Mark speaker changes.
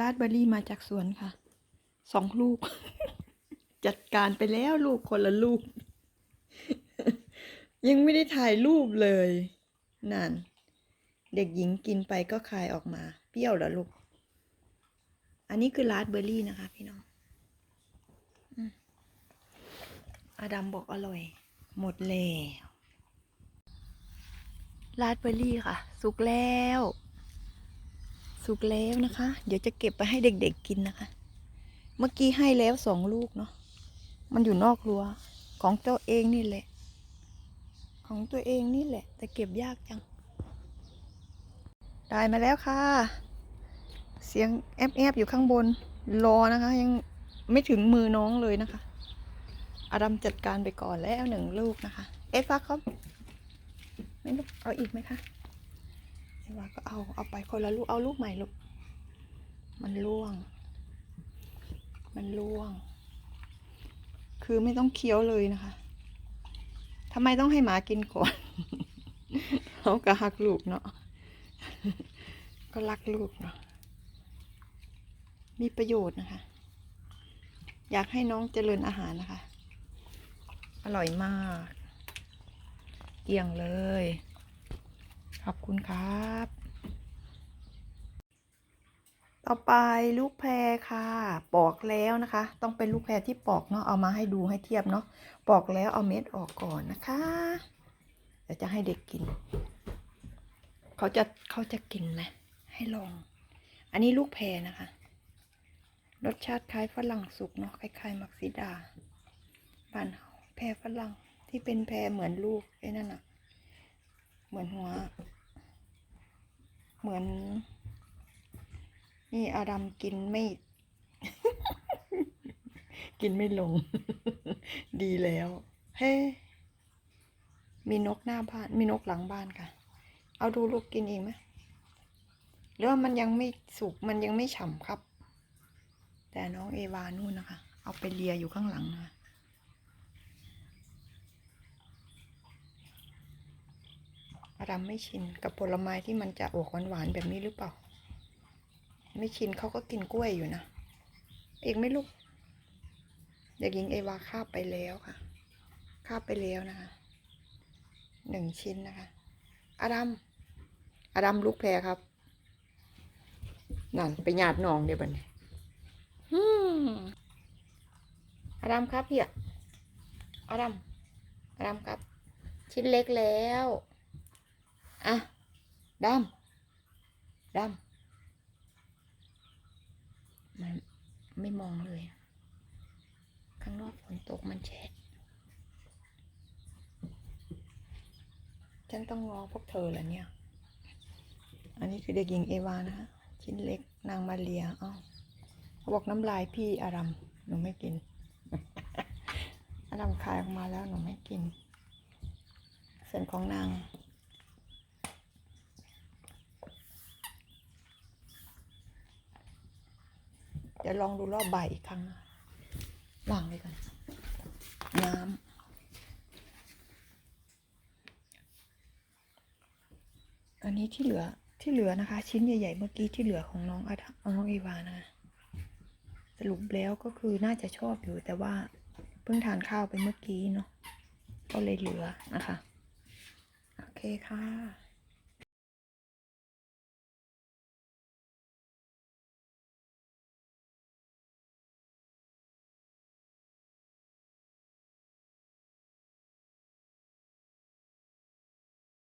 Speaker 1: ราสเบอร์รี่มาจากสวนค่ะ สองลูก จัดการไปแล้วลูกคนละลูก ยังไม่ได้ถ่ายรูปเลย นั่น เด็กหญิงกินไปก็คายออกมา เปรี้ยวเหรอลูก อันนี้คือราสเบอร์รี่นะคะ พี่น้องอาดัมบอกอร่อย หมดแล้วราสเบอร์รี่ค่ะ สุกแล้ว สุกแล้วนะคะ เดี๋ยวจะเก็บไปให้เด็กๆกินนะคะ เมื่อกี้ให้แล้วสองลูกเนาะมันอยู่นอกรั้วของตัวเองนี่แหละ ของตัวเองนี่แหละ แต่เก็บยากจัง ได้มาแล้วค่ะ เสียงแอบๆอยู่ข้างบนรอนะคะ ยังไม่ถึงมือน้องเลยนะคะ อาดัมจัดการไปก่อนแล้วหนึ่งลูกนะคะ เอ๊ะฟักครับไม่ลูกเอาอีกไหมคะ เอ๊ะว่าก็เอาเอาไปคนละลูกเอาลูกใหม่ลูกมันร่วง มันร่วง คือไม่ต้องเคี้ยวเลยนะคะทำไมต้องให้หมากินก่อนเขาก็หักลูกเนาะก็รักลูกเนาะมีประโยชน์นะคะ อยากให้น้องเจริญอาหารนะคะ อร่อยมาก เกี่ยงเลย ขอบคุณครับ ต่อไปลูกแพรค่ะ ปอกแล้วนะคะ ต้องเป็นลูกแพรที่ปอกเนาะ เอามาให้ดูให้เทียบเนาะ ปอกแล้วเอาเม็ดออกก่อนนะคะ เดี๋ยวจะให้เด็กกิน เขาจะเขาจะกินไหมให้ลอง อันนี้ลูกแพรนะคะ รสชาติคล้ายฝรั่งสุกเนาะ คล้ายๆมักซิดาบ้านแพรฝรั่งที่เป็นแพรเหมือนลูกไอ้นั่นอะเหมือนหัว เหมือน นี่อาดัมกินไม่ กินไม่ลง ดีแล้ว เฮ้ มีนกหน้าบ้าน มีนกหลังบ้านค่ะ เอาดูลูกกินเองไหมหรือว่ามันยังไม่สุก มันยังไม่ฉ่ำครับ แต่น้องเอวานู่นนะคะ เอาไปเลียอยู่ข้างหลังนะ อาดัมไม่ชินกับผลไม้ที่มันจะออกหวานๆแบบนี้หรือเปล่า ไม่ชินเขาก็กินกล้วยอยู่นะ เอกไม่ลูกเด็กหญิงเอวาคาบไปแล้วค่ะ คาบไปแล้วนะคะหนึ่งชิ้นนะคะ อาดัมอาดัมลูกแพรครับ นั่นไปหยาดน้องเดี๋ยวบันี้ฮึอาดัมครับพี่อะอาดัมอาดัมครับ ชิ้นเล็กแล้ว อะดำดำมันไม่มองเลย ข้างนอกฝนตกมันแฉะฉันต้องงอพวกเธอเหรอเนี่ย อันนี้คือเด็กหญิงเอวานะฮะชิ้นเล็กนางมาเรียอ้าวเขาบอกน้ำลายพี่อารัมหนูไม่กิน อารัมคายออกมาแล้วหนูไม่กิน ส่วนของนาง เดี๋ยวลองดูรอบใบอีกครั้งวางไว้ก่อนน้ำอันนี้ที่เหลือที่เหลือนะคะ ชิ้นใหญ่ๆเมื่อกี้ที่เหลือของน้องอาน้องอีวานะสรุปแล้วก็คือน่าจะชอบอยู่แต่ว่าเพิ่งทานข้าวไปเมื่อกี้เนาะก็เลยเหลือนะคะ โอเคค่ะ